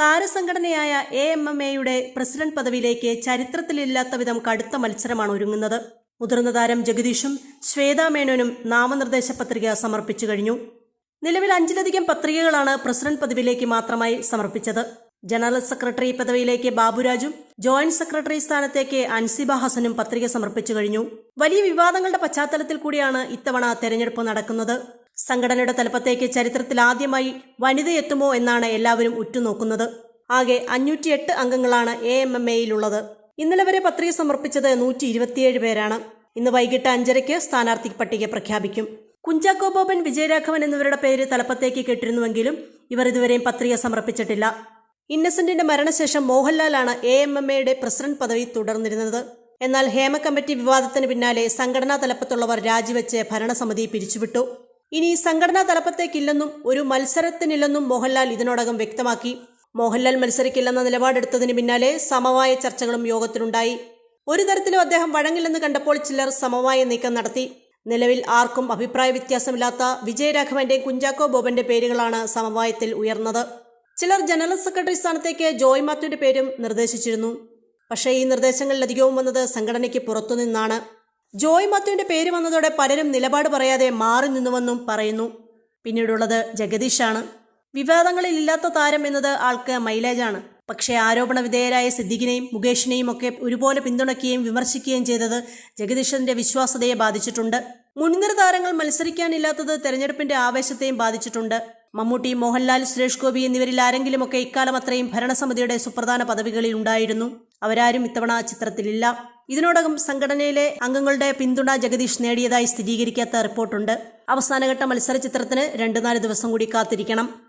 താരസംഘടനയായ A M M എയുടെ president പദവിയിലേക്ക് ചരിത്രത്തിലില്ലാത്ത വിധം കടുത്ത മത്സരമാണ് ഒരുങ്ങുന്നത്. മുതിർന്ന താരം ജഗദീഷും ശ്വേതാ മേനോനും നാമനിർദ്ദേശ പത്രിക സമർപ്പിച്ചു കഴിഞ്ഞു. നിലവിൽ അഞ്ചിലധികം പത്രികകളാണ് പ്രസിഡന്റ് പദവിയിലേക്ക് മാത്രമായി സമർപ്പിച്ചത്. ജനറൽ സെക്രട്ടറി പദവിയിലേക്ക് ബാബുരാജും ജോയിന്റ് സെക്രട്ടറി സ്ഥാനത്തേക്ക് അൻസിബ ഹസനും പത്രിക സമർപ്പിച്ചു കഴിഞ്ഞു. വലിയ വിവാദങ്ങളുടെ പശ്ചാത്തലത്തിൽ കൂടിയാണ് ഇത്തവണ തെരഞ്ഞെടുപ്പ് നടക്കുന്നത്. സംഘടനയുടെ തലപ്പത്തേക്ക് ചരിത്രത്തിൽ ആദ്യമായി വനിതയെത്തുമോ എന്നാണ് എല്ലാവരും ഉറ്റുനോക്കുന്നത്. ആകെ അഞ്ഞൂറ്റിയെട്ട് അംഗങ്ങളാണ് എ എം എം എയിലുള്ളത് ഇന്നലെ വരെ പത്രിക സമർപ്പിച്ചത് നൂറ്റി ഇരുപത്തിയേഴ് പേരാണ്. ഇന്ന് വൈകിട്ട് അഞ്ചരയ്ക്ക് സ്ഥാനാർത്ഥി പട്ടിക പ്രഖ്യാപിക്കും. കുഞ്ചാക്കോ ബോബൻ വിജയരാഘവൻ എന്നിവരുടെ പേര് തലപ്പത്തേക്ക് കേട്ടിരുന്നുവെങ്കിലും ഇവർ ഇതുവരെയും പത്രിക സമർപ്പിച്ചിട്ടില്ല. ഇന്നസെന്റിന്റെ മരണശേഷം മോഹൻലാലാണ് എ എം എം എയുടെ പ്രസിഡന്റ് പദവി തുടർന്നിരുന്നത്. എന്നാൽ ഹേമ കമ്മിറ്റി വിവാദത്തിന് പിന്നാലെ സംഘടനാ തലപ്പത്തുള്ളവർ രാജിവെച്ച് ഭരണസമിതി പിരിച്ചുവിട്ടു. ഇനി സംഘടനാ തലപ്പത്തേക്കില്ലെന്നും ഒരു മത്സരത്തിനില്ലെന്നും മോഹൻലാൽ ഇതിനോടകം വ്യക്തമാക്കി. മോഹൻലാൽ മത്സരിക്കില്ലെന്ന നിലപാടെടുത്തതിന് പിന്നാലെ സമവായ ചർച്ചകളും യോഗത്തിലുണ്ടായി. ഒരു തരത്തിലും അദ്ദേഹം വഴങ്ങില്ലെന്ന് കണ്ടപ്പോൾ ചിലർ സമവായ നീക്കം നടത്തി. നിലവിൽ ആർക്കും അഭിപ്രായ വ്യത്യാസമില്ലാത്ത വിജയരാഘവന്റെയും കുഞ്ചാക്കോ ബോബന്റെ പേരുകളാണ് സമവായത്തിൽ ഉയർന്നത്. ചിലർ ജനറൽ സെക്രട്ടറി സ്ഥാനത്തേക്ക് ജോയ് മാത്യുവിന്റെ പേരും നിർദ്ദേശിച്ചിരുന്നു. പക്ഷേ ഈ നിർദ്ദേശങ്ങളിലധികവും വന്നത് സംഘടനയ്ക്ക് പുറത്തുനിന്നാണ്. ജോയ് മാത്യുവിന്റെ പേര് വന്നതോടെ പലരും നിലപാട് പറയാതെ മാറി നിന്നുവെന്നും പറയുന്നു. പിന്നീടുള്ളത് ജഗദീഷാണ്. വിവാദങ്ങളിൽ ഇല്ലാത്ത താരം എന്നത് ആൾക്ക് മൈലേജാണ്. പക്ഷേ ആരോപണ വിധേയരായ സിദ്ദിഖിനെയും മുകേഷിനെയും ഒക്കെ ഒരുപോലെ പിന്തുണയ്ക്കുകയും വിമർശിക്കുകയും ചെയ്തത് ജഗദീഷന്റെ വിശ്വാസതയെ ബാധിച്ചിട്ടുണ്ട്. മുൻനിര താരങ്ങൾ മത്സരിക്കാനില്ലാത്തത് തെരഞ്ഞെടുപ്പിന്റെ ആവേശത്തെയും ബാധിച്ചിട്ടുണ്ട്. മമ്മൂട്ടി മോഹൻലാൽ സുരേഷ് ഗോപി എന്നിവരിൽ ആരെങ്കിലുമൊക്കെ ഇക്കാലം അത്രയും ഭരണസമിതിയുടെ സുപ്രധാന പദവികളിൽ ഉണ്ടായിരുന്നു. അവരാരും ഇത്തവണ ചിത്രത്തിലില്ല. ഇതിനോടകം സംഘടനയിലെ അംഗങ്ങളുടെ പിന്തുണ ജഗദീഷ് നേടിയതായി സ്ഥിരീകരിക്കാത്ത റിപ്പോർട്ടുണ്ട്. അവസാനഘട്ട മത്സര ചിത്രത്തിന് രണ്ടു നാല് ദിവസം കൂടി കാത്തിരിക്കണം.